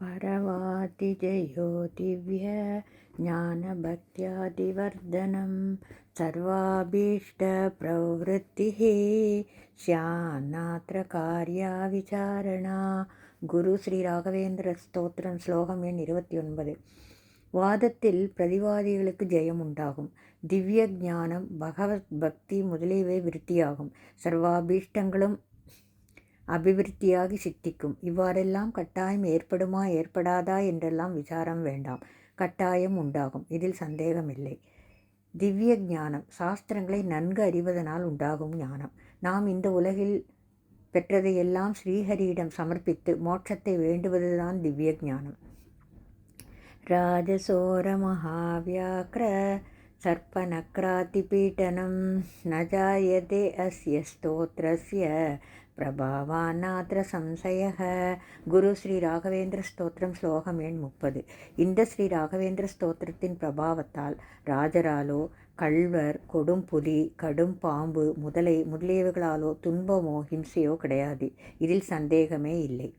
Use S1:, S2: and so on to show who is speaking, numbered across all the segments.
S1: परवातिजयो दिव्यज्ञानभक्त्यादिवर्धनं सर्वाभीष्टप्रवृत्तिः ஸ்யாநாத்திர காரியா விசாரணா குரு ஸ்ரீ ராகவேந்திர ஸ்தோத்திரம் ஸ்லோகம் எண் இருபத்தி ஒன்பது வாதத்தில் பிரதிவாதிகளுக்கு ஜெயம் உண்டாகும் திவ்ய ஞானம் பகவத் பக்தி முதலியவை விருத்தியாகும் சர்வாபீஷ்டங்களும் அபிவிருத்தியாகி சித்திக்கும். இவ்வாறெல்லாம் கட்டாயம் ஏற்படுமா ஏற்படாதா என்றெல்லாம் விசாரம் வேண்டாம். கட்டாயம் உண்டாகும். இதில் சந்தேகமில்லை. திவ்ய ஞானம் சாஸ்திரங்களை நன்கு அறிவதனால் உண்டாகும் ஞானம். நாம் இந்த உலகில் பெற்றதையெல்லாம் ஸ்ரீஹரியிடம் சமர்ப்பித்து மோட்சத்தை வேண்டுவதுதான் திவ்ய ஞானம் ராஜசோர மகாவியாக்கிர சர்ப்பநக்ராதிபீட்டனம் ந ஜாயதே அஸ்ய ஸ்தோத்ரஸ்ய பிரபாவாநாத்திர சம்சய குரு ஸ்ரீ ராகவேந்திர ஸ்தோத்திரம் ஸ்லோகம் எண் முப்பது. இந்த ஸ்ரீ ராகவேந்திர ஸ்தோத்திரத்தின் பிரபாவத்தால் ராஜராலோ கள்வர் கொடும் புலி கடும் பாம்பு முதலை முதலியவைகளாலோ துன்பமோ ஹிம்சையோ கிடையாது. இதில் சந்தேகமே இல்லை.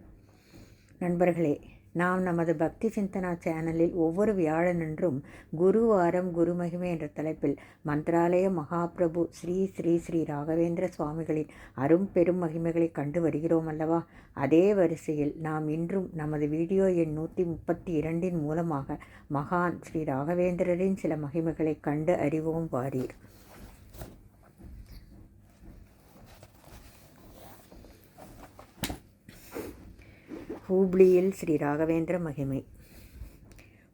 S1: நண்பர்களே நாம் நமது பக்தி சிந்தனா சேனலில் ஒவ்வொரு வியாழனன்றும் குருவாரம் குருமகிமை என்ற தலைப்பில் மந்திராலய மகாபிரபு ஸ்ரீ ஸ்ரீ ஸ்ரீ ராகவேந்திர சுவாமிகளின் அரும் பெரும் மகிமைகளை கண்டு வருகிறோம் அல்லவா? அதே வரிசையில் நாம் இன்றும் நமது வீடியோ எண் நூற்றி முப்பத்தி இரண்டின் மூலமாக மகான் ஸ்ரீ ராகவேந்திரரின் சில மகிமைகளை கண்டு அறிவோம் வாரீர். ஹூப்ளியில் ஸ்ரீ ராகவேந்திர மகிமை.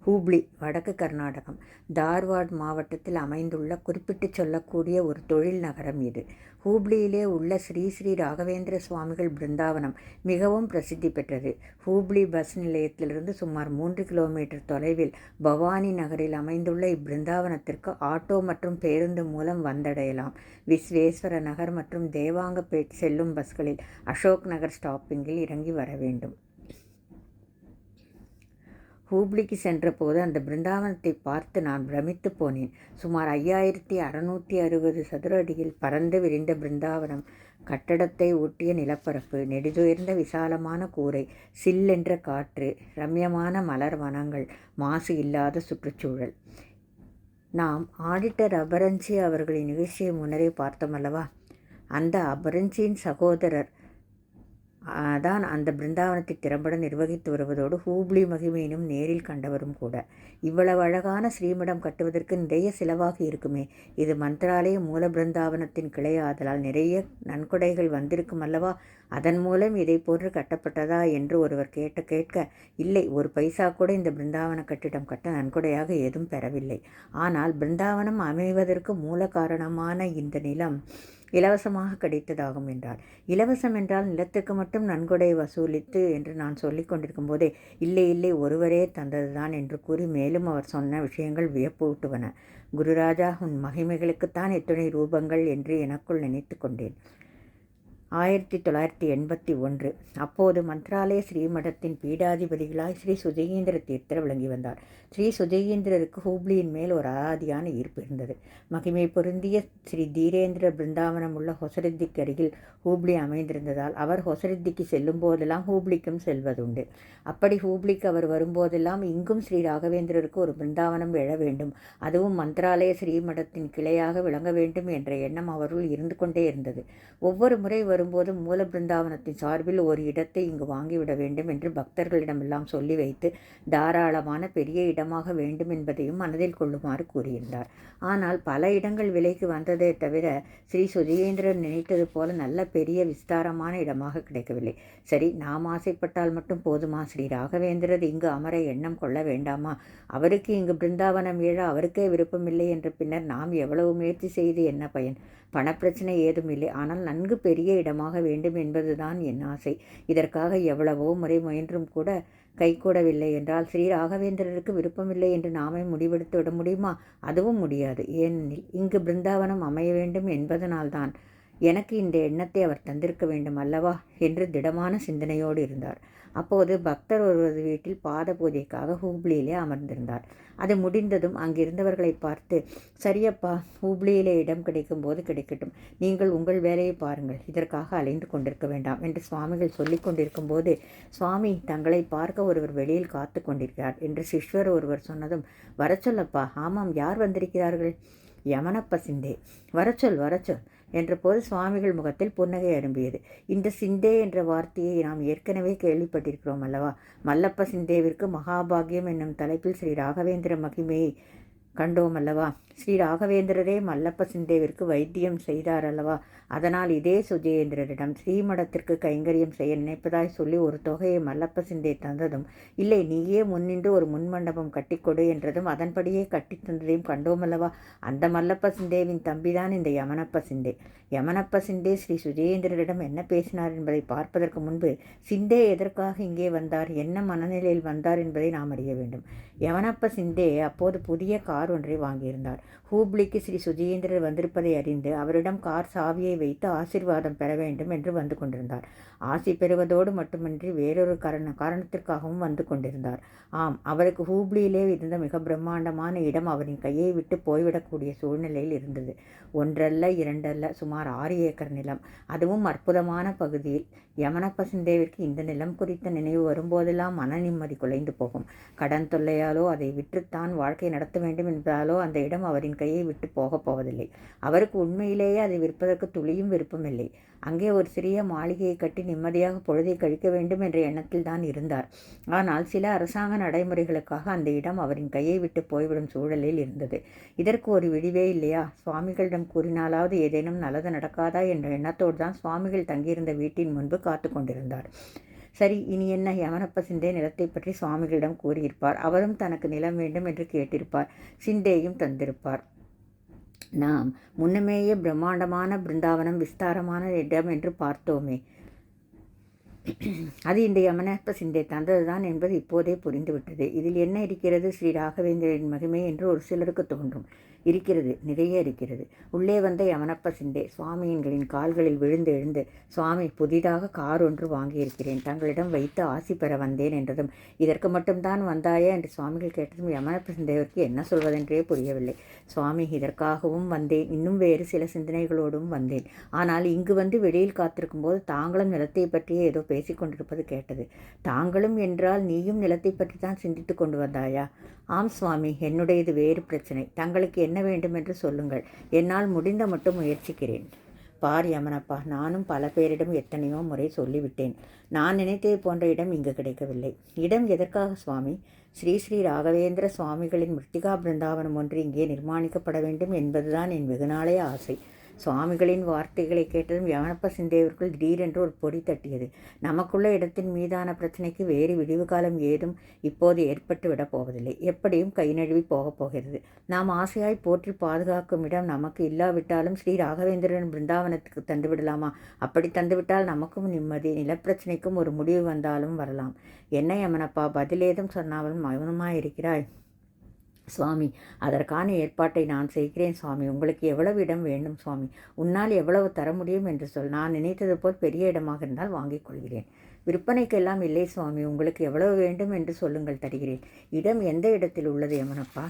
S1: ஹூப்ளி வடக்கு கர்நாடகம். தார்வாட் மாவட்டத்தில் அமைந்துள்ள குறிப்பிட்டு சொல்லக்கூடிய ஒரு தொழில் நகரம் இது. ஹூப்ளியிலே உள்ள ஸ்ரீ ஸ்ரீ ராகவேந்திர சுவாமிகள் பிருந்தாவனம் மிகவும் பிரசித்தி பெற்றது. ஹூப்ளி பஸ் நிலையத்திலிருந்து சுமார் மூன்று கிலோமீட்டர் தொலைவில் பவானி நகரில் அமைந்துள்ள இப்பிருந்தாவனத்திற்கு ஆட்டோ மற்றும் பேருந்து மூலம் வந்தடையலாம். விஸ்வேஸ்வர நகர் மற்றும் தேவாங்கப்பேட் செல்லும் பஸ்களில் அசோக் நகர் ஸ்டாப்பிங்கில் இறங்கி வர வேண்டும். ஹூப்ளிக்கு சென்றபோது அந்த பிருந்தாவனத்தை பார்த்து நான் பிரமித்து போனேன். சுமார் ஐயாயிரத்தி அறநூற்றி அறுபது சதுர அடியில் பறந்து விரிந்த பிருந்தாவனம் கட்டடத்தை ஒட்டிய நிலப்பரப்பு நெடுதுயர்ந்த விசாலமான கூரை சில்லென்ற காற்று ரம்யமான மலர் வனங்கள் மாசு இல்லாத சுற்றுச்சூழல். நாம் ஆடிட்டர் அபரஞ்சி அவர்களின் நிகழ்ச்சியை முன்னரே பார்த்தோமல்லவா? அந்த அபரஞ்சியின் சகோதரர் தான் அந்த பிருந்தாவனத்தை திறம்பட நிர்வகித்து வருவதோடு ஹூப்ளி மகிமையினும் நேரில் கண்டவரும் கூட. இவ்வளவு அழகான ஸ்ரீமடம் கட்டுவதற்கு நிறைய செலவாக இருக்குமே. இது மந்திராலய மூல பிருந்தாவனத்தின் கிளையாதலால் நிறைய நன்கொடைகள் வந்திருக்கும் அல்லவா? அதன் மூலம் இதை போன்று கட்டப்பட்டதா என்று ஒருவர் கேட்ட கேட்க இல்லை ஒரு பைசா கூட இந்த பிருந்தாவன கட்டிடம் கட்ட நன்கொடையாக ஏதும் பெறவில்லை. ஆனால் பிருந்தாவனம் அமைவதற்கு மூல காரணமான இந்த நிலம் இலவசமாக கிடைத்ததாகும் என்றார். இலவசம் என்றால் நிலத்துக்கு மட்டும் நன்கொடை வசூலித்து என்று நான் சொல்லிக் கொண்டிருக்கும் போதே இல்லை இல்லை ஒருவரே தந்ததுதான் என்று கூறி மேலும் அவர் சொன்ன விஷயங்கள் வியப்பூட்டுவன குருராஜா உன் மகிமைகளுக்குத்தான் எத்தனை ரூபங்கள் என்று எனக்குள் நினைத்து கொண்டேன். ஆயிரத்தி தொள்ளாயிரத்தி எண்பத்தி ஒன்று. அப்போது மந்த்ராலய ஸ்ரீமடத்தின் பீடாதிபதிகளாய் ஸ்ரீ சுஜயேந்திர தீர்த்தர் விளங்கி வந்தார். ஸ்ரீ சுஜயேந்திரருக்கு ஹூப்ளியின் மேல் ஒரு அராதியான ஈர்ப்பு இருந்தது. மகிமை பொருந்திய ஸ்ரீ தீரேந்திர பிருந்தாவனம் உள்ள ஹொசரித்திக்கு அருகில் ஹூப்ளி அமைந்திருந்ததால் அவர் ஹொசரித்திக்கு செல்லும் போதெல்லாம் ஹூப்ளிக்கும் செல்வதுண்டு. அப்படி ஹூப்ளிக்கு அவர் வரும்போதெல்லாம் இங்கும் ஸ்ரீ ராகவேந்திரருக்கு ஒரு பிருந்தாவனம் எழ வேண்டும். அதுவும் மந்திராலய ஸ்ரீமடத்தின் கிளையாக விளங்க வேண்டும் என்ற எண்ணம் அவருள் இருந்து கொண்டே இருந்தது. ஒவ்வொரு முறை வரும் வரும்போது மூல பிருந்தாவனத்தின் சார்பில் ஒரு இடத்தை இங்கு வாங்கிவிட வேண்டும் என்று பக்தர்களிடமெல்லாம் சொல்லி வைத்து தாராளமான பெரிய இடமாக வேண்டும் என்பதையும் மனதில் கொள்ளுமாறு கூறியிருந்தார். ஆனால் பல இடங்கள் விலைக்கு வந்ததே தவிர ஸ்ரீ சுஜயேந்திரன் நினைத்தது போல நல்ல பெரிய விஸ்தாரமான இடமாக கிடைக்கவில்லை. சரி நாம் ஆசைப்பட்டால் மட்டும் போதுமா? ஸ்ரீ ராகவேந்திரர் இங்கு அமர எண்ணம் கொள்ள வேண்டாமா? அவருக்கு இங்கு பிருந்தாவனம் ஏழ அவருக்கே விருப்பமில்லை என்ற பின்னர் நாம் எவ்வளவு முயற்சி செய்து என்ன பயன்? பணப்பிரச்சனை ஏதும் இல்லை. ஆனால் நன்கு பெரிய இடமாக வேண்டும் என்பதுதான் என் ஆசை. இதற்காக எவ்வளவோ முறை முயன்றும் கூட கைகூடவில்லை என்றால் ஸ்ரீ ராகவேந்திரருக்கு விருப்பமில்லை என்று நாமே முடிவெடுத்து விட முடியுமா? அதுவும் முடியாது. ஏனெனில் இங்கு பிருந்தாவனம் அமைய வேண்டும் என்பதனால்தான். எனக்கு இந்த எண்ணத்தை அவர் தந்திருக்க வேண்டும் அல்லவா? என்று திடமான சிந்தனையோடு இருந்தார். அப்போது பக்தர் ஒருவரது வீட்டில் பாத பூஜைக்காக ஹூப்ளியிலே அமர்ந்திருந்தார். அது முடிந்ததும் அங்கிருந்தவர்களை பார்த்து சரியப்பா ஹூப்ளியிலே இடம் கிடைக்கும் போது கிடைக்கட்டும். நீங்கள் உங்கள் வேலையை பாருங்கள். இதற்காக அலைந்து கொண்டிருக்க வேண்டாம் என்று சுவாமிகள் சொல்லி கொண்டிருக்கும் போது சுவாமி தங்களை பார்க்க ஒருவர் வெளியில் காத்து கொண்டிருக்கிறார் என்று சிஷ்வர் ஒருவர் சொன்னதும் வர சொல்லப்பா. ஆமாம் யார் வந்திருக்கிறார்கள்? யமனப்ப சிந்தே. வரச்சொல் வரச்சொல் என்றபோது சுவாமிகள் முகத்தில் புன்னகை அரும்பியது. இந்த சிந்தே என்ற வார்த்தையை நாம் ஏற்கனவே கேள்விப்பட்டிருக்கிறோம் அல்லவா? மல்லப்ப சிந்தேவிற்கு மகாபாகியம் என்னும் தலைப்பில் ஸ்ரீ ராகவேந்திர மகிமையை கண்டோம் அல்லவா ஸ்ரீ ராகவேந்திரரே மல்லப்ப சிந்தேவிற்கு வைத்தியம் செய்தார் அல்லவா அதனால் இதே சுஜயேந்திரரிடம் ஸ்ரீமடத்திற்கு கைங்கரியம் செய்ய நினைப்பதாய் சொல்லி ஒரு தொகையை மல்லப்ப சிந்தே தந்ததும் இல்லை நீயே முன்னின்று ஒரு முன்மண்டபம் கட்டிக்கொடு என்றதும் அதன்படியே கட்டி தந்ததையும் கண்டோமல்லவா? அந்த மல்லப்ப சிந்தேவின் தம்பிதான் இந்த யமனப்ப சிந்தே யமனப்ப சிந்தே ஸ்ரீ சுஜயேந்திரரிடம் என்ன பேசினார் என்பதை பார்ப்பதற்கு முன்பு சிந்தே எதற்காக இங்கே வந்தார்? என்ன மனநிலையில் வந்தார் என்பதை நாம் அறிய வேண்டும். யமனப்ப சிந்தே அப்போது புதிய கார் ஒன்றை வாங்கியிருந்தார். ஹூப்ளிக்கு ஸ்ரீ சுஜீந்திரர் வந்திருப்பதை அறிந்து அவரிடம் கார் சாவியை வைத்து ஆசிர்வாதம் பெற வேண்டும் என்று வந்து கொண்டிருந்தார். ஆசி பெறுவதோடு மட்டுமின்றி வேறொரு காரண காரணத்திற்காகவும் வந்து கொண்டிருந்தார். ஆம் அவருக்கு ஹூப்ளியிலே இருந்த மிக பிரம்மாண்டமான இடம் அவரின் கையை விட்டு போய்விடக்கூடிய சூழ்நிலையில் இருந்தது. ஒன்றல்ல இரண்டல்ல சுமார் ஆறு ஏக்கர் நிலம். அதுவும் அற்புதமான பகுதியில். யமனப்பசுந்தேவிற்கு இந்த நிலம் குறித்த நினைவு வரும்போதெல்லாம் மன நிம்மதி குலைந்து போகும். கடன் தொல்லையாலோ அதை விற்றுத்தான் வாழ்க்கை நடத்த வேண்டும் என்பதாலோ அந்த இடம் அவரின் கையை விட்டு போகப் போவதில்லை. அவருக்கு உண்மையிலேயே அதை விற்பதற்கு துளியும் விருப்பமில்லை அங்கே ஒரு சிறிய மாளிகையை கட்டி நிம்மதியாக பொழுதை கழிக்க வேண்டும் என்ற எண்ணத்தில் தான் இருந்தார். ஆனால் சில அரசாங்க நடைமுறைகளுக்காக அந்த இடம் அவரின் கையை விட்டு போய்விடும் சூழலில் இருந்தது. இதற்கு ஒரு விடிவே இல்லையா? சுவாமிகளிடம் கூறினாலாவது ஏதேனும் நல்லது நடக்காதா என்ற எண்ணத்தோடு தான் சுவாமிகள் தங்கியிருந்த வீட்டின் முன்பு காத்து கொண்டிருந்தார். சரி இனி என்ன? யமனப்ப சிந்தே நிலத்தை பற்றி சுவாமிகளிடம் கூறியிருப்பார். அவரும் தனக்கு நிலம் வேண்டும் என்று கேட்டிருப்பார். சிந்தேயும் தந்திருப்பார். நாம் முன்னமேயே பிரம்மாண்டமான பிருந்தாவனம் விஸ்தாரமான இடம் என்று பார்த்தோமே. அது இந்த யமனப்ப சிந்தை தந்ததுதான் என்பது இப்போதே புரிந்துவிட்டது. இதில் என்ன இருக்கிறது? ஸ்ரீ ராகவேந்திரரின் மகிமை என்று ஒரு சிலருக்கு தோன்றும். இருக்கிறது நிறைய இருக்கிறது. உள்ளே வந்த யமனப்ப சிண்டே சுவாமியின்களின் கால்களில் விழுந்து எழுந்து சுவாமி புதிதாக கார் ஒன்று வாங்கியிருக்கிறேன். தங்களிடம் வைத்து ஆசி பெற வந்தேன் என்றதும் இதற்கு மட்டும்தான் வந்தாயா? என்று சுவாமிகள் கேட்டதும் யமனப்ப சிந்தேவருக்கு என்ன சொல்வதென்றே புரியவில்லை. சுவாமி இதற்காகவும் வந்தேன். இன்னும் வேறு சில சிந்தனைகளோடும் வந்தேன். ஆனால் இங்கு வந்து வெளியில் காத்திருக்கும் போது தாங்களும் நிலத்தை பற்றியே ஏதோ பேசிக்கொண்டிருப்பது கேட்டது. தாங்களும் என்றால் நீயும் நிலத்தை பற்றி தான் சிந்தித்து கொண்டு வந்தாயா? ஆம் சுவாமி என்னுடையது வேறு பிரச்சனை. தங்களுக்கு என்ன வேண்டும் என்று சொல்லுங்கள். என்னால் முடிந்த மட்டும் முயற்சிக்கிறேன். பார் யமனப்பா நானும் பல பேரிடம் எத்தனையோ முறை சொல்லிவிட்டேன். நான் நினைத்தது போன்ற இடம் இங்கு கிடைக்கவில்லை. இடம் எதற்காக சுவாமி? ஸ்ரீ ஸ்ரீ ராகவேந்திர சுவாமிகளின் மிருத்திகா பிருந்தாவனம் ஒன்று இங்கே நிர்மாணிக்கப்பட வேண்டும் என்பதுதான் என் வெகுநாளைய ஆசை. சுவாமிகளின் வார்த்தைகளை கேட்டதும் யவனப்ப சிந்தேவிற்குள் திடீரென்று ஒரு பொடி தட்டியது. நமக்குள்ள இடத்தின் மீதான பிரச்சனைக்கு வேறு விடிவு காலம் ஏதும் இப்போது ஏற்பட்டு விடப் போவதில்லை. எப்படியும் கை நழுவி போகப் போகிறது. நாம் ஆசையாய் போற்றி பாதுகாக்கும் இடம் நமக்கு இல்லாவிட்டாலும் ஸ்ரீ ராகவேந்திரன் பிருந்தாவனத்துக்கு தந்துவிடலாமா? அப்படி தந்துவிட்டால் நமக்கும் நிம்மதி நிலப்பிரச்சனைக்கும் ஒரு முடிவு வந்தாலும் வரலாம். என்ன யமனப்பா பதிலேதும் சொன்னாலும் மௌனமாயிருக்கிறாய்? சுவாமி அதற்கான ஏற்பாட்டை நான் செய்கிறேன் சுவாமி. உங்களுக்கு எவ்வளவு இடம் வேண்டும் சுவாமி? உன்னால் எவ்வளவு தர முடியும் என்று சொல். நான் நினைத்தது போல் பெரிய இடமாக இருந்தால் வாங்கிக் கொள்கிறேன். விற்பனைக்கெல்லாம் இல்லை சுவாமி. உங்களுக்கு எவ்வளவு வேண்டும் என்று சொல்லுங்கள் தருகிறேன். இடம் எந்த இடத்தில் உள்ளது யமனப்பா?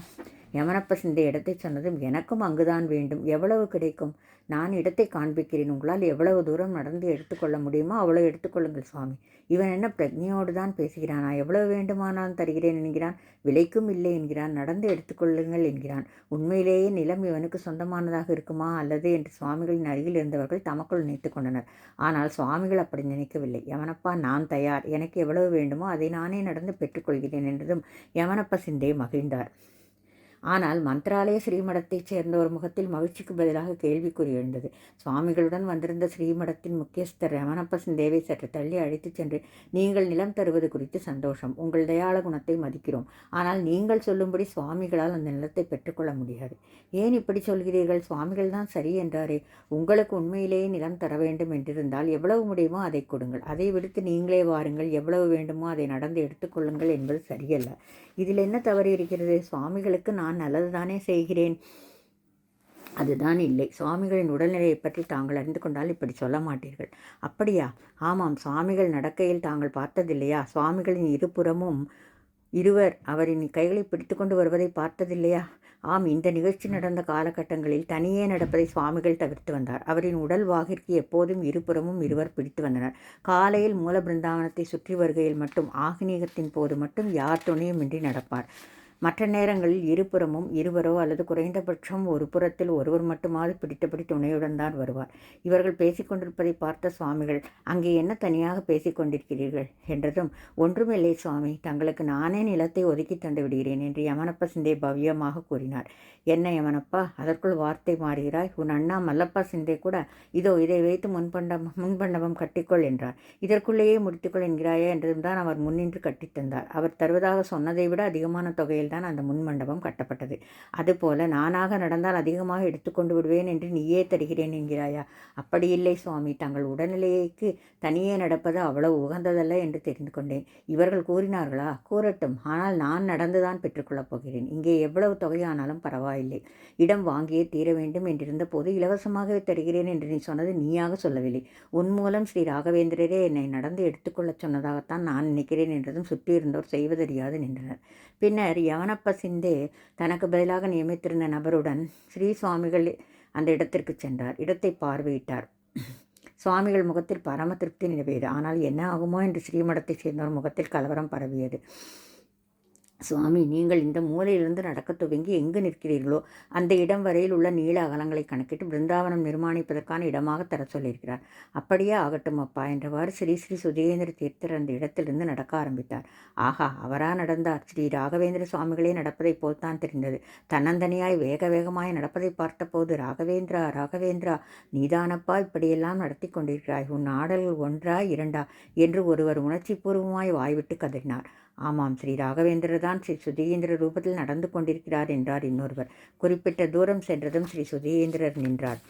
S1: யமனப்ப இந்த இடத்தை சொன்னதும் எனக்கும் அங்குதான் வேண்டும். எவ்வளவு கிடைக்கும்? நான் இடத்தை காண்பிக்கிறேன். உங்களால் எவ்வளவு தூரம் நடந்து எடுத்துக்கொள்ள முடியுமோ அவ்வளோ எடுத்துக்கொள்ளுங்கள் சுவாமி. இவன் என்ன பிரஜையோடு தான் பேசுகிறானா. எவ்வளவு வேண்டுமானாலும் தருகிறேன் என்கிறான். விலைக்கும் இல்லை என்கிறான். நடந்து எடுத்துக்கொள்ளுங்கள் என்கிறான். உண்மையிலேயே நிலம் இவனுக்கு சொந்தமானதாக இருக்குமா அல்லது என்று சுவாமிகளின் அருகில் இருந்தவர்கள் தமக்குள் நினைத்து கொண்டனர். ஆனால் சுவாமிகள் அப்படி நினைக்கவில்லை. யவனப்பா நான் தயார். எனக்கு எவ்வளவு வேண்டுமோ அதை நானே நடந்து பெற்றுக்கொள்கிறேன் என்றதும் யவனப்ப சிந்தே மகிழ்ந்தார். ஆனால் மந்திராலய ஸ்ரீமடத்தைச் சேர்ந்த ஒரு முகத்தில் மகிழ்ச்சிக்கு பதிலாக கேள்விக்குறி எழுந்தது. சுவாமிகளுடன் வந்திருந்த ஸ்ரீமடத்தின் முக்கியஸ்தர் ரமணப்ப சிந்தேவை சற்று தள்ளி அழைத்துச் சென்று நீங்கள் நிலம் தருவது குறித்து சந்தோஷம். உங்கள் தயாள குணத்தை மதிக்கிறோம். ஆனால் நீங்கள் சொல்லும்படி சுவாமிகளால் அந்த நிலத்தை பெற்றுக்கொள்ள முடியாது. ஏன் இப்படி சொல்கிறீர்கள்? சுவாமிகள் தான் சரி என்றாரே. உங்களுக்கு உண்மையிலேயே நிலம் தர வேண்டும் என்றிருந்தால் எவ்வளவு முடியுமோ அதை கொடுங்கள். அதை விடுத்து நீங்களே வாருங்கள். எவ்வளவு வேண்டுமோ அதை நடந்து எடுத்துக்கொள்ளுங்கள் என்பது சரியல்ல. இதில் என்ன தவறு இருக்கிறது? சுவாமிகளுக்கு நான் நல்லது தானே செய்கிறேன். அதுதான் இல்லை. சுவாமிகளின் உடல்நிலையை பற்றி தாங்கள் அறிந்து கொண்டால் இப்படி சொல்ல மாட்டீர்கள். அப்படியா? ஆமாம். சுவாமிகள் நடக்கையில் தாங்கள் பார்த்ததில்லையா? சுவாமிகளின் இருபுறமும் இருவர் அவரின் கைகளை பிடித்து கொண்டு வருவதை பார்த்ததில்லையா? ஆம். இந்த நிகழ்ச்சி நடந்த காலகட்டங்களில் தனியே நடப்பதை சுவாமிகள் தவிர்த்து வந்தார். அவரின் உடல் வாகிற்கு எப்போதும் இருபுறமும் இருவர் பிடித்து வந்தனர். காலையில் மூல பிருந்தாவனத்தை சுற்றி வருகையில் மட்டும் ஆகினீகத்தின் போது மட்டும் யார் துணையுமின்றி நடப்பார்? மற்ற நேரங்களில் இருபுறமும் இருவரோ அல்லது குறைந்தபட்சம் ஒரு புறத்தில் ஒருவர் மட்டுமாவது பிடித்தபடி துணையுடன் தான் வருவார். இவர்கள் பேசிக்கொண்டிருப்பதை பார்த்த சுவாமிகள் அங்கே என்ன தனியாக பேசிக்கொண்டிருக்கிறீர்கள் என்றதும் ஒன்றுமில்லை சுவாமி தங்களுக்கு நானே நிலத்தை ஒதுக்கி தந்து விடுகிறேன் என்று யமனப்ப சிந்தே பவ்யமாக கூறினார். என்ன யமனப்பா அதற்குள் வார்த்தை மாறுகிறாய்? உன் அண்ணா மல்லப்பா சிந்தே கூட இதோ இதை வைத்து முன்பண்டம் முன்பண்டபம் கட்டிக்கொள் என்றார். இதற்குள்ளேயே முடித்துக்கொள் என்கிறாயா? என்றதும் தான் அவர் முன்னின்று கட்டித்தந்தார் அவர் தருவதாக சொன்னதை விட அதிகமான தொகையில் தான் அந்த முன்மண்டபம் கட்டப்பட்டது. அதுபோல நானாக நடந்தால் அதிகமாக எடுத்துக்கொண்டு விடுவேன் என்று நீயே தருகிறேன் என்கிறாயா? அப்படி இல்லை சுவாமி. தங்கள் உடல்நிலைக்கு தனியே நடப்பது அவ்வளவு உகந்ததல்ல என்று தெரிந்து கொண்டேன். இவர்கள் கூறினார்களா? கூறட்டும். ஆனால் நான் நடந்துதான் பெற்றுக்கொள்ளப் போகிறேன். இங்கே எவ்வளவு தொகையானாலும் பரவாயில்லை. இடம் வாங்கியே தீர வேண்டும் என்றிருந்த போது இலவசமாகவே தருகிறேன் என்று நீ சொன்னது நீயாக சொல்லவில்லை. உன் மூலம் ஸ்ரீ ராகவேந்திரரே என்னை நடந்து எடுத்துக்கொள்ளச் சொன்னதாகத்தான் நான் நினைக்கிறேன் என்றதும் சுற்றியிருந்தோர் செய்வதறியாது நின்றனர். பின்னர் யவனப்ப சிந்தே தனக்கு பதிலாக நியமித்திருந்த நபருடன் ஸ்ரீ சுவாமிகள் அந்த இடத்திற்கு சென்றார். இடத்தை பார்வையிட்டார். சுவாமிகள் முகத்தில் பரம திருப்தி நிலவியது. ஆனால் என்ன ஆகுமோ? என்று ஸ்ரீமடத்தைச் சேர்ந்தவர் முகத்தில் கலவரம் பரவியது. சுவாமி நீங்கள் இந்த மூலையிலிருந்து நடக்க துவங்கி எங்கு நிற்கிறீர்களோ அந்த இடம் வரையில் உள்ள நீள அகலங்களை கணக்கிட்டு பிருந்தாவனம் நிர்மாணிப்பதற்கான இடமாக தர சொல்லியிருக்கிறார். அப்படியே ஆகட்டும் அப்பா என்றவாறு ஸ்ரீ ஸ்ரீ சுதேந்திர தீர்த்தர் அந்த இடத்திலிருந்து நடக்க ஆரம்பித்தார். ஆஹா அவரா நடந்தார் ஸ்ரீ ராகவேந்திர சுவாமிகளே நடப்பதைப் போல்தான் தெரிந்தது. தன்னந்தனியாய் வேக வேகமாய் நடப்பதை பார்த்தபோது ராகவேந்திரா ராகவேந்திரா நீதானப்பா இப்படியெல்லாம் நடத்தி கொண்டிருக்கிறாய். உன் ஆடல்கள் ஒன்றா இரண்டா? என்று ஒருவர் உணர்ச்சிபூர்வமாய் வாய்விட்டு கதறினார். ஆமாம் ஸ்ரீ ராகவேந்திரர் தான் ஸ்ரீ சுதீந்திர ரூபத்தில் நடந்து கொண்டிருக்கிறார் என்றார் இன்னொருவர். குறிப்பிட்ட தூரம் சென்றதும் ஸ்ரீ சுதீந்திரர் நின்றார்.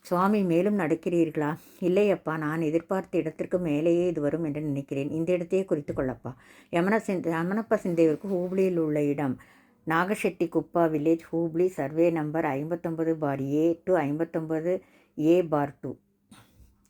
S1: சுவாமி மேலும் நடக்கிறீர்களா? இல்லையப்பா நான் எதிர்பார்த்த இடத்திற்கு மேலேயே இது வரும் என்று நினைக்கிறேன். இந்த இடத்தையே குறித்து கொள்ளப்பா. யமன சிந்த யமனப்ப சிந்தேவிற்கு ஹூப்ளியில் உள்ள இடம். Nagashetti Kuppa village Hubli survey number ஐம்பத்தொம்பது bar A to ஐம்பத்தொம்பது ஏ பார் டூ.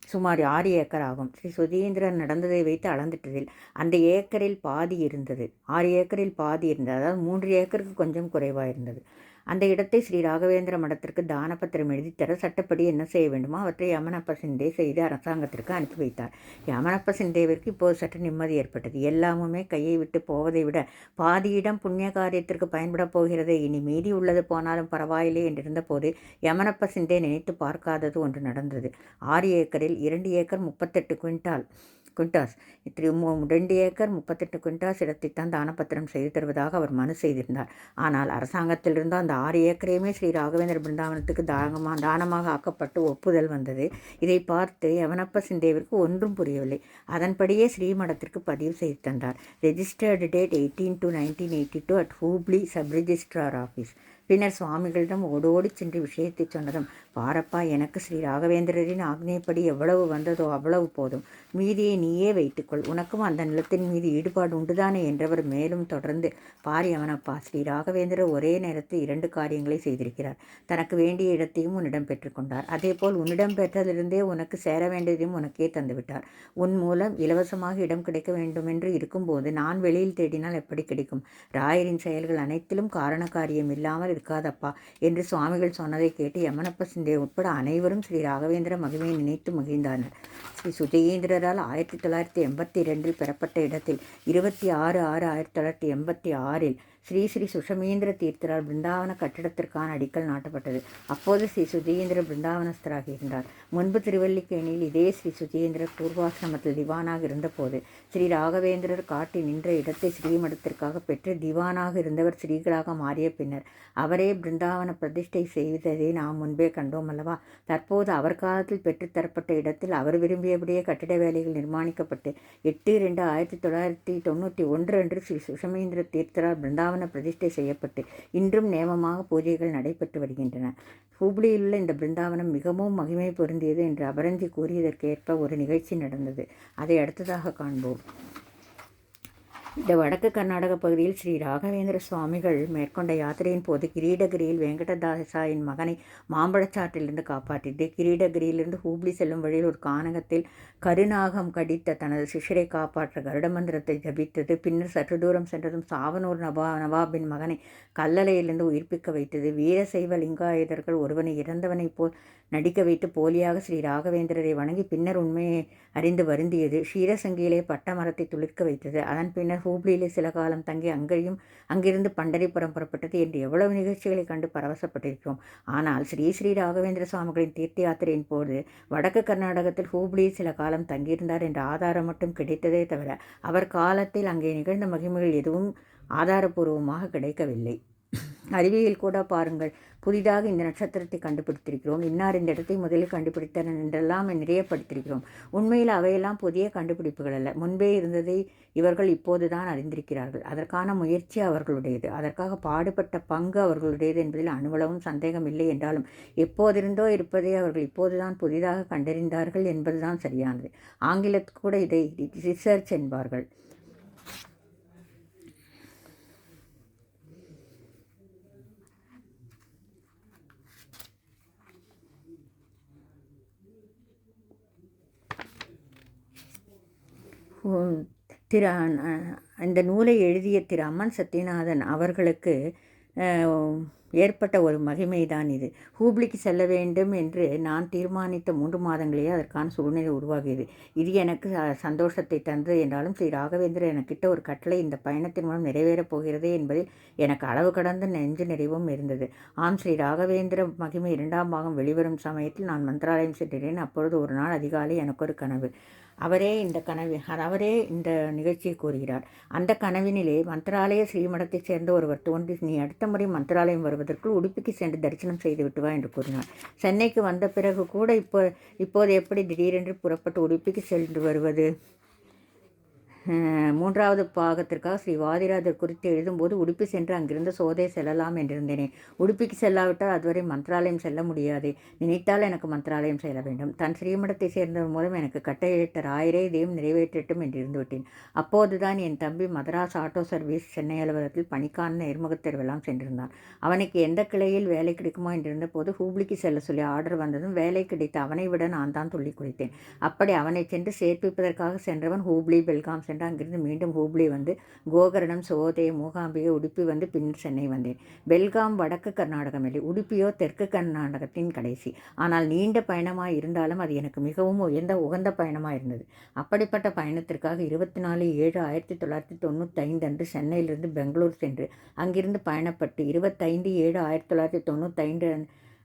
S1: சுமார் ஆறு ஏக்கர் ஆகும். ஸ்ரீ சுதீந்திரன் நடந்ததை வைத்து அளந்துட்டதில் அந்த ஏக்கரில் பாதி இருந்தது. ஆறு ஏக்கரில் பாதி இருந்தது. அதாவது மூன்று ஏக்கருக்கு கொஞ்சம் குறைவாக இருந்தது. அந்த இடத்தை ஸ்ரீ ராகவேந்திர மடத்திற்கு தானப்பத்திரம் எழுதித்தர சட்டப்படி என்ன செய்ய வேண்டுமோ அவற்றை யமனப்ப சிந்தே செய்து அரசாங்கத்திற்கு அனுப்பி வைத்தார். யமனப்ப சிந்தேவிற்கு இப்போது சற்று நிம்மதி ஏற்பட்டது. எல்லாமுமே கையை விட்டு போவதை விட பாதியிடம் புண்ணிய காரியத்திற்கு பயன்படப் போகிறது. இனி மீதி உள்ளது போனாலும் பரவாயில்லை என்றிருந்த போது யமனப்ப சிந்தே நினைத்து பார்க்காதது ஒன்று நடந்தது. ஆறு ஏக்கரில் இரண்டு ஏக்கர் முப்பத்தெட்டு குவிண்டால் குவிண்டாஸ் இத்திரி ரெண்டு ஏக்கர் முப்பத்தெட்டு குவிண்டாஸ் இடத்தைத்தான் தானப்பத்திரம் செய்து தருவதாக அவர் மனு செய்திருந்தார். ஆனால் அரசாங்கத்திலிருந்து அந்த ஆறு ஏக்கரையுமே ஸ்ரீ ராகவேந்திர பிருந்தாவனத்துக்கு தானமாக தானமாக ஆக்கப்பட்டு ஒப்புதல் வந்தது. இதை பார்த்து யவனப்ப சிந்தேவிற்கு ஒன்றும் புரியவில்லை. அதன்படியே ஸ்ரீமடத்திற்கு பதிவு செய்து தந்தார். Registered date eighteen to nineteen eighty two at Hubli sub registrar office பின்னர் சுவாமிகளிடம் ஓடோடி சென்று விஷயத்தை சொன்னதும் பாரப்பா எனக்கு ஸ்ரீ ராகவேந்திரரின் ஆக்னேயப்படி எவ்வளவு வந்ததோ அவ்வளவு போதும். மீதியை நீயே வைத்துக்கொள். உனக்கும் அந்த நிலத்தின் மீது ஈடுபாடு உண்டுதானே? என்றவர் மேலும் தொடர்ந்து பாரியவனப்பா ஸ்ரீ ராகவேந்திரர் ஒரே நேரத்தில் இரண்டு காரியங்களை செய்திருக்கிறார். தனக்கு வேண்டிய இடத்தையும் உன்னிடம் பெற்றுக்கொண்டார் அதேபோல் உன்னிடம் பெற்றதிலிருந்தே உனக்கு சேர வேண்டியதையும் உனக்கே தந்துவிட்டார் உன் மூலம் இலவசமாக இடம் கிடைக்க வேண்டுமென்று இருக்கும்போது நான் வெளியில் தேடினால் எப்படி கிடைக்கும்? ராயரின் செயல்கள் அனைத்திலும் காரண காரியம் இல்லாமல் இருக்காதப்பா என்று சுவாமிகள் சொன்னதை கேட்டு யமனப்ப சிந்தே உட்பட அனைவரும் ஸ்ரீ ராகவேந்திர மகிமையை நினைத்து மகிழ்ந்தனர் ஸ்ரீ சுஜயேந்திரரால் ஆயிரத்தி தொள்ளாயிரத்தி எண்பத்தி ரெண்டில் பெறப்பட்ட இடத்தில் இருபத்தி ஆறு ஆறு ஆயிரத்தி தொள்ளாயிரத்தி எண்பத்தி ஆறில் ஸ்ரீ ஸ்ரீ சுஷமேந்திர தீர்த்தரால் பிருந்தாவன கட்டிடத்திற்கான அடிக்கல் நாட்டப்பட்டது. அப்போது ஸ்ரீ சுஜயேந்திர பிருந்தாவனஸ்தராக இருந்தார். முன்பு திருவல்லிக்கேணியில் இதே ஸ்ரீ சுஜயேந்திரர் பூர்வாசிரமத்தில் திவானாக இருந்தபோது ஸ்ரீ ராகவேந்திரர் காட்டி நின்ற இடத்தை ஸ்ரீமடத்திற்காக பெற்று திவானாக இருந்தவர் ஸ்ரீகளாக மாறிய பின்னர் அவரே பிருந்தாவன பிரதிஷ்டை செய்ததை நாம் முன்பே கண்டோம் அல்லவா? தற்போது அவர் காலத்தில் பெற்றுத்தரப்பட்ட இடத்தில் அவர் விரும்பியபடியே கட்டிட வேலைகள் நிர்மாணிக்கப்பட்டு எட்டு ரெண்டு ஆயிரத்தி தொள்ளாயிரத்தி தொண்ணூற்றி ஒன்று அன்று ஸ்ரீ சுஷமேந்திர தீர்த்தரால் பிருந்தாவன பிரதிஷ்டை செய்யப்பட்டு இன்றும் நேமமாக பூஜைகள் நடைபெற்று வருகின்றன. ஹூப்ளியில் உள்ள இந்த பிருந்தாவனம் மிகவும் மகிமை பொருந்தியது என்று அபரஞ்சி கூறியதற்கேற்ப ஒரு நிகழ்ச்சி நடந்தது. அதை அடுத்ததாக காண்போம். இந்த வடக்கு கர்நாடக பகுதியில் ஸ்ரீ ராகவேந்திர சுவாமிகள் மேற்கொண்ட யாத்திரையின் போது கிரீடகிரியில் வெங்கடதாசாயின் மகனை மாம்பழச்சாற்றிலிருந்து காப்பாற்றியது கிரீடகிரியிலிருந்து ஹூப்ளி செல்லும் வழியில் ஒரு கானகத்தில் கருநாகம் கடித்த தனது சிஷ்யரை காப்பாற்ற கருட மந்திரத்தை ஜபித்தது. பின்னர் சற்று தூரம் சென்றதும் சாவனூர் நவா நவாபின் மகனை கல்லலையிலிருந்து உயிர்ப்பிக்க வைத்தது. வீரசைவ லிங்காயுதர்கள் ஒருவனை இறந்தவனைப் போல் நடிக்க வைத்து போலியாக ஸ்ரீ ராகவேந்திரரை வணங்கி பின்னர் உண்மையை அறிந்து வருந்தியது. ஷீரசங்கியிலே பட்ட மரத்தை துளிர்க்க வைத்தது. அதன் பின்னர் ஹூப்ளியிலே சில காலம் தங்கி அங்கேயும் அங்கிருந்து பண்டரிபுரம் புறப்பட்டது. என்று எவ்வளவு நிகழ்ச்சிகளை கண்டு பரவசப்பட்டிருக்கிறோம். ஆனால் ஸ்ரீ ஸ்ரீ ராகவேந்திர சுவாமிகளின் தீர்த்த யாத்திரையின் போது வடக்கு கர்நாடகத்தில் ஹூப்ளியில் சில காலம் தங்கியிருந்தார் என்ற ஆதாரம் மட்டும் கிடைத்ததே தவிர அவர் காலத்தில் அங்கே நிகழ்ந்த மகிமைகள் எதுவும் ஆதாரபூர்வமாக கிடைக்கவில்லை. அறிவியல் கூட பாருங்கள். புதிதாக இந்த நட்சத்திரத்தை கண்டுபிடித்திருக்கிறோம். இன்னார் இந்த இடத்தை முதலில் கண்டுபிடித்தனர் என்றெல்லாம் நிறைய படித்திருக்கிறோம் உண்மையில் அவையெல்லாம் புதிய கண்டுபிடிப்புகள் அல்ல. முன்பே இருந்ததை இவர்கள் இப்போதுதான் அறிந்திருக்கிறார்கள். அதற்கான முயற்சி அவர்களுடையது. அதற்காக பாடுபட்ட பங்கு அவர்களுடையது என்பதில் அணுவளவும் சந்தேகம் இல்லை என்றாலும் எப்போதிருந்தோ இருப்பதை அவர்கள் இப்போதுதான் புதிதாக கண்டறிந்தார்கள் என்பதுதான் சரியானது. ஆங்கிலத்து கூட இதை ரிசர்ச் என்பார்கள். திரு அந்த நூலை எழுதிய திரு அம்மன் சத்யநாதன் அவர்களுக்கு ஏற்பட்ட ஒரு மகிமை தான் இது. ஹூப்ளிக்கு செல்ல வேண்டும் என்று நான் தீர்மானித்த மூன்று மாதங்களே அதற்கான சூழ்நிலை உருவாகியது. இது எனக்கு சந்தோஷத்தை தந்தது என்றாலும் ஸ்ரீ ராகவேந்திரன் எனக்கிட்ட ஒரு கட்டளை இந்த பயணத்தின் மூலம் நிறைவேறப் போகிறதே என்பதில் எனக்கு அளவு கடந்த நெஞ்சு நிறைவும் இருந்தது. ஆம் ஸ்ரீ ராகவேந்திர மகிமை இரண்டாம் பாகம் வெளிவரும் சமயத்தில் நான் மந்திராலயம் சென்றேன் அப்பொழுது ஒரு நாள் அதிகாலை எனக்கு ஒரு கனவு. அவரே இந்த கனவி அவரே இந்த நிகழ்ச்சியை கூறுகிறார். அந்த கனவினிலே மந்திராலய ஸ்ரீமடத்தைச் சேர்ந்த ஒருவர் தோன்றி நீ அடுத்த முறை மந்திராலயம் வருவதற்குள் உடுப்பிக்கு சென்று தரிசனம் செய்து விட்டு வா என்று கூறினார். சென்னைக்கு வந்த பிறகு கூட இப்போ இப்போது எப்படி திடீரென்று புறப்பட்டு உடுப்பிக்கு சென்று வருவது? மூன்றாவது பாகத்திற்காக ஸ்ரீ வாதிராஜர் குறித்து எழுதும்போது உடுப்பி சென்று அங்கிருந்து சோதை செல்லலாம் என்றிருந்தேனே. உடுப்பிக்கு செல்லாவிட்டால் அதுவரை மந்திராலயம் செல்ல முடியாது. நினைத்தால் எனக்கு மந்திராலயம் செல்ல வேண்டும். தன் ஸ்ரீமடத்தை சேர்ந்தவர் மூலம் எனக்கு கட்டையிட்ட ராயரே இதையும் நிறைவேற்றட்டும் என்று இருந்துவிட்டேன் அப்போதுதான் என் தம்பி மதராஸ் ஆட்டோ சர்வீஸ் சென்னை அலுவலகத்தில் பணிக்கான நேர்முகத் சென்றிருந்தான். அவனுக்கு எந்த கிளையில் வேலை கிடைக்குமோ என்றிருந்த போது ஹூப்ளிக்கு செல்ல சொல்லி ஆர்டர் வந்ததும் வேலை கிடைத்த அவனை விட நான் தான் துள்ளி குடித்தேன் அப்படி அவனை சென்று சேர்ப்பிப்பதற்காக சென்றவன் ஹூப்ளி பெல்காம் சென்று சென்று அங்கிருந்து மீண்டும் ஹூப்ளி வந்து கோகரணம் சோதே மூகாம்பிகை உடுப்பி வந்து பின் சென்னை வந்தேன். பெல்காம் வடக்கு கர்நாடகம் இல்லை. உடுப்பியோ தெற்கு கர்நாடகத்தின் கடைசி. ஆனால் நீண்ட பயணமாக இருந்தாலும் அது எனக்கு மிகவும் உயர்ந்த உகந்த பயணமாக இருந்தது. அப்படிப்பட்ட பயணத்திற்காக இருபத்தி நாலு ஏழு ஆயிரத்தி தொள்ளாயிரத்தி தொண்ணூற்றி ஐந்து அன்று சென்னையிலிருந்து பெங்களூர் சென்று அங்கிருந்து பயணப்பட்டு இருபத்தைந்து ஏழு ஆயிரத்தி தொள்ளாயிரத்தி தொண்ணூத்தைந்து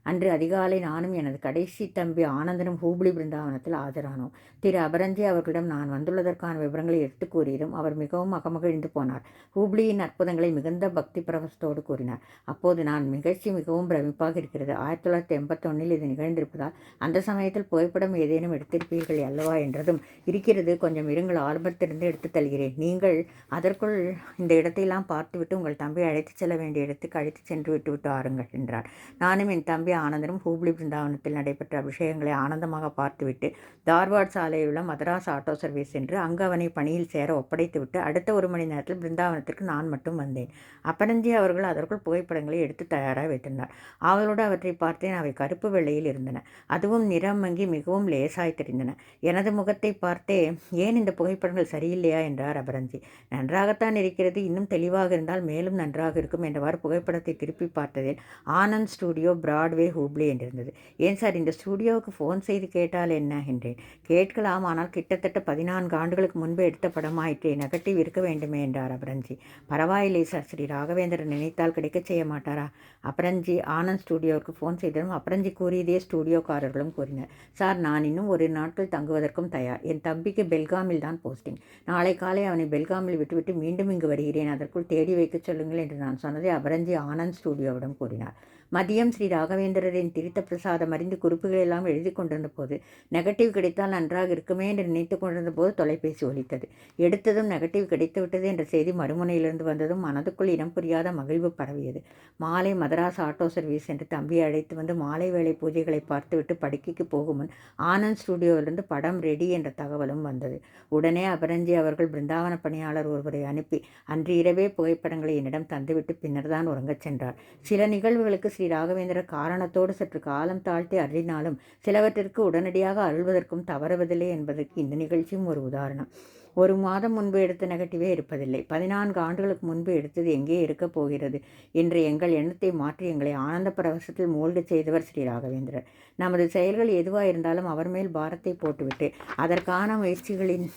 S1: அன்று அதிகாலை நானும் எனது கடைசி தம்பி ஆனந்தனும் ஹூப்ளி பிருந்தாவனத்தில் ஆஜரானோம். திரு அபரஞ்சி அவர்களிடம் நான் வந்துள்ளதற்கான விவரங்களை எடுத்து கூறியதும் அவர் மிகவும் அகமகிழ்ந்து போனார். ஹூப்ளியின் அற்புதங்களை மிகுந்த பக்தி பிரவசத்தோடு கூறினார். அப்போது நான் நிகழ்ச்சி மிகவும் பிரமிப்பாக இருக்கிறது. ஆயிரத்தி தொள்ளாயிரத்தி எண்பத்தொன்னில் இது நிகழ்ந்திருப்பதால் அந்த சமயத்தில் புகைப்படம் ஏதேனும் எடுத்திருப்பீர்கள் அல்லவா என்றதும் இருக்கிறது. கொஞ்சம் இருங்கள் ஆல்பத்திலிருந்து எடுத்து தருகிறேன் நீங்கள் அதற்குள் இந்த இடத்தையெல்லாம் பார்த்துவிட்டு உங்கள் தம்பியை அழைத்துச் செல்ல வேண்டிய இடத்துக்கு அழைத்து சென்று விட்டு விட்டு ஆருங்கள் என்றார். நானும் என் தம்பி ஆனந்தனும் ஹூப்ளி பிருந்தாவனத்தில் நடைபெற்ற அபிஷேகங்களை ஆனந்தமாக பார்த்துவிட்டு தார்வாட் சாலையில் உள்ள மதராஸ் ஆட்டோ சர்வீஸ் சென்று அங்கு அவனை பணியில் சேர ஒப்படைத்துவிட்டு அடுத்த ஒரு மணி நேரத்தில் பிருந்தாவனத்திற்கு நான் மட்டும் வந்தேன். அப்பரஞ்சி அவர்கள் அதற்குள் புகைப்படங்களை எடுத்து தயாராக வைத்திருந்தார். அவளோடு அவற்றை பார்த்தேன். அவை கருப்பு வெள்ளையில் இருந்தன. அதுவும் நிறம் மங்கி மிகவும் லேசாய் தெரிந்தன. எனது முகத்தை பார்த்தே ஏன் இந்த புகைப்படங்கள் சரியில்லையா? என்றார் அபரஞ்சி நன்றாகத்தான் இருக்கிறது. இன்னும் தெளிவாக இருந்தால் மேலும் நன்றாக இருக்கும் என்றவாறு புகைப்படத்தை திருப்பி பார்த்ததில் ஆனந்த் ஸ்டூடியோ பிராட்வே ஹூப்ளி என்றிருந்தது. ஏன் சார் இந்த ஸ்டூடியோவுக்கு ஃபோன் செய்து கேட்டால் என்ன? என்றேன். கேட்கலாம் ஆனால் கிட்டத்தட்ட பதினான்கு ஆண்டுகளுக்கு முன்பு எடுத்த படமாயிற்றே நெகட்டிவ் இருக்க வேண்டுமே என்றார் அபரஞ்சி. பரவாயில்லை சார் ஸ்ரீ ராகவேந்திரன் நினைத்தால் கிடைக்க செய்ய மாட்டாரா? அபரஞ்சி ஆனந்த் ஸ்டூடியோவுக்கு ஃபோன் செய்ததும் அபரஞ்சி கூறியதே ஸ்டூடியோக்காரர்களும் கூறினர். சார் நான் இன்னும் ஒரு நாட்கள் தங்குவதற்கும் தயார். என் தம்பிக்கு பெல்காமில் தான் போஸ்டிங். நாளை காலை அவனை பெல்காமில் விட்டுவிட்டு மீண்டும் இங்கு வருகிறேன். அதற்குள் தேடி வைக்க சொல்லுங்கள் என்று நான் சொன்னதை அபரஞ்சி ஆனந்த் ஸ்டூடியோவிடம் கூறினார். மதியம் ஸ்ரீ ராகவேந்திரரின் திருத்த பிரசாதம் அறிந்து குறிப்புகள் எல்லாம் எழுதி கொண்டிருந்த போது நெகட்டிவ் கிடைத்தால் நன்றாக இருக்குமே என்று நினைத்து கொண்டிருந்த போது தொலைபேசி ஒலித்தது. எடுத்ததும் நெகட்டிவ் கிடைத்துவிட்டது என்ற செய்தி மறுமுனையிலிருந்து வந்ததும் மனதுக்குள் இனம் புரியாத மகிழ்வு பரவியது. மாலை மதராஸ் ஆட்டோ சர்வீஸ் என்று தம்பியை அழைத்து வந்து மாலை வேலை பூஜைகளை பார்த்துவிட்டு படுக்கைக்கு போகும் முன் ஆனந்த் ஸ்டுடியோவிலிருந்து படம் ரெடி என்ற தகவலும் வந்தது. உடனே அபரஞ்சி அவர்கள் பிருந்தாவன பணியாளர் ஒருவரை அனுப்பி அன்று இரவே புகைப்படங்களை என்னிடம் தந்துவிட்டு பின்னர் தான் உறங்கச் சென்றார். சில நிகழ்வுகளுக்கு ஸ்ரீ ராகவேந்திர காரணத்தோடு சற்று காலம் தாழ்த்தி அருளினாலும் சிலவற்றிற்கு உடனடியாக அருள்வதற்கும் தவறுவதில்லை என்பதற்கு இந்த நிகழ்ச்சியும் ஒரு உதாரணம். ஒரு மாதம் முன்பு எடுத்த நெகட்டிவே இருப்பதில்லை. பதினான்கு ஆண்டுகளுக்கு முன்பு எடுத்தது எங்கே இருக்கப் போகிறது? என்று எங்கள் எண்ணத்தை மாற்றி எங்களை ஆனந்த பரவசத்தில் மூழ்கச் செய்தவர் ஸ்ரீ ராகவேந்திரர். நமது செயல்கள் எதுவாக இருந்தாலும் அவர் மேல் பாரத்தை போட்டுவிட்டு அதற்கான முயற்சிகளின்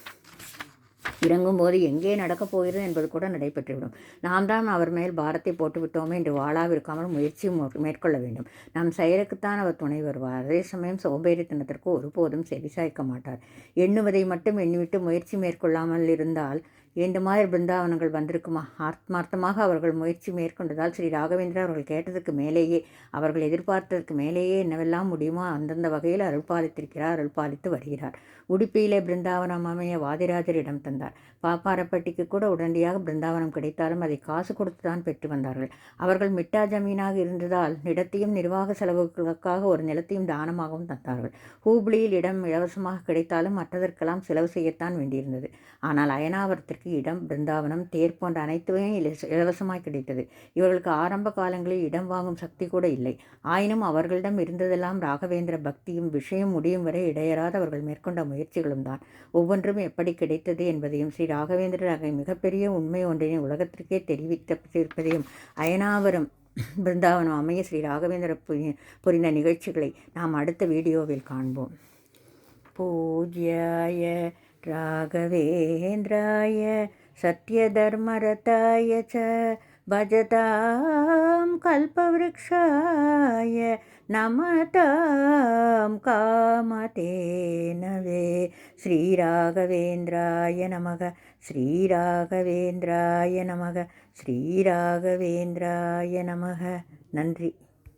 S1: இறங்கும்போது எங்கே நடக்கப் போகிறது என்பது கூட நடைபெற்றுவிடும். நாம் தான் அவர் மேல் பாரத்தை போட்டு விட்டோமே என்று வாழாவிருக்காமல் முயற்சி மேற்கொள்ள வேண்டும். நம் செயலுக்குத்தான் அவர் துணை வருவார். அதே சமயம் சோம்பேறித்தனத்திற்கு ஒருபோதும் செவிசாய்க்க மாட்டார். எண்ணுவதை மட்டும் எண்ணிவிட்டு முயற்சி மேற்கொள்ளாமல் இருந்தால் இந்த பிருந்தாவனங்கள் வந்திருக்குமா? ஆத்மார்த்தமாக அவர்கள் முயற்சி மேற்கொண்டதால் ஸ்ரீ ராகவேந்திரா அவர்கள் கேட்டதற்கு மேலேயே அவர்கள் எதிர்பார்த்ததற்கு மேலேயே என்னவெல்லாம் முடியுமோ அந்தந்த வகையில் அருள்பாலித்திருக்கிறார் அருள்பாலித்து வருகிறார். உடுப்பியிலே பிருந்தாவனம் அமைய வாதிராஜரிடம் தந்தார். பாப்பாரப்பட்டிக்கு கூட உடனடியாக பிருந்தாவனம் கிடைத்தாலும் அதை காசு கொடுத்து தான் பெற்று வந்தார்கள். அவர்கள் மிட்டா ஜமீனாக இருந்ததால் இடத்தையும் நிர்வாக செலவுகளுக்காக ஒரு நிலத்தையும் தானமாகவும் தந்தார்கள். ஹூப்ளியில் இடம் இலவசமாக கிடைத்தாலும் மற்றதற்கெல்லாம் செலவு செய்யத்தான் வேண்டியிருந்தது. ஆனால் அயனாவரத்திற்கு இடம் பிருந்தாவனம் தேர் போன்ற அனைத்துமே இலவசமாய் கிடைத்தது. இவர்களுக்கு ஆரம்ப காலங்களில் இடம் வாங்கும் சக்தி கூட இல்லை. ஆயினும் அவர்களிடம் இருந்ததெல்லாம் ராகவேந்திர பக்தியும் விஷயம் முடியும் வரை இடையறாத அவர்கள் மேற்கொண்ட முயற்சிகளும் தான். ஒவ்வொன்றும் எப்படி கிடைத்தது என்பதையும் ஸ்ரீ ராகவேந்திர நகை மிகப்பெரிய உண்மை ஒன்றினை உலகத்திற்கே தெரிவித்திருப்பதையும் அயனாவரம் பிருந்தாவனம் அமைய ஸ்ரீ ராகவேந்திர புரிந்த நிகழ்ச்சிகளை நாம் அடுத்த வீடியோவில் காண்போம். பூஜ்யாய राघवेन्द्राय सत्यधर्मरताय च भजतां कल्पवृक्षाय नमतां कामतेनवे श्रीराघवेन्द्राय नमः श्रीराघवेन्द्राय नमः श्रीराघवेन्द्राय नमः नन्रि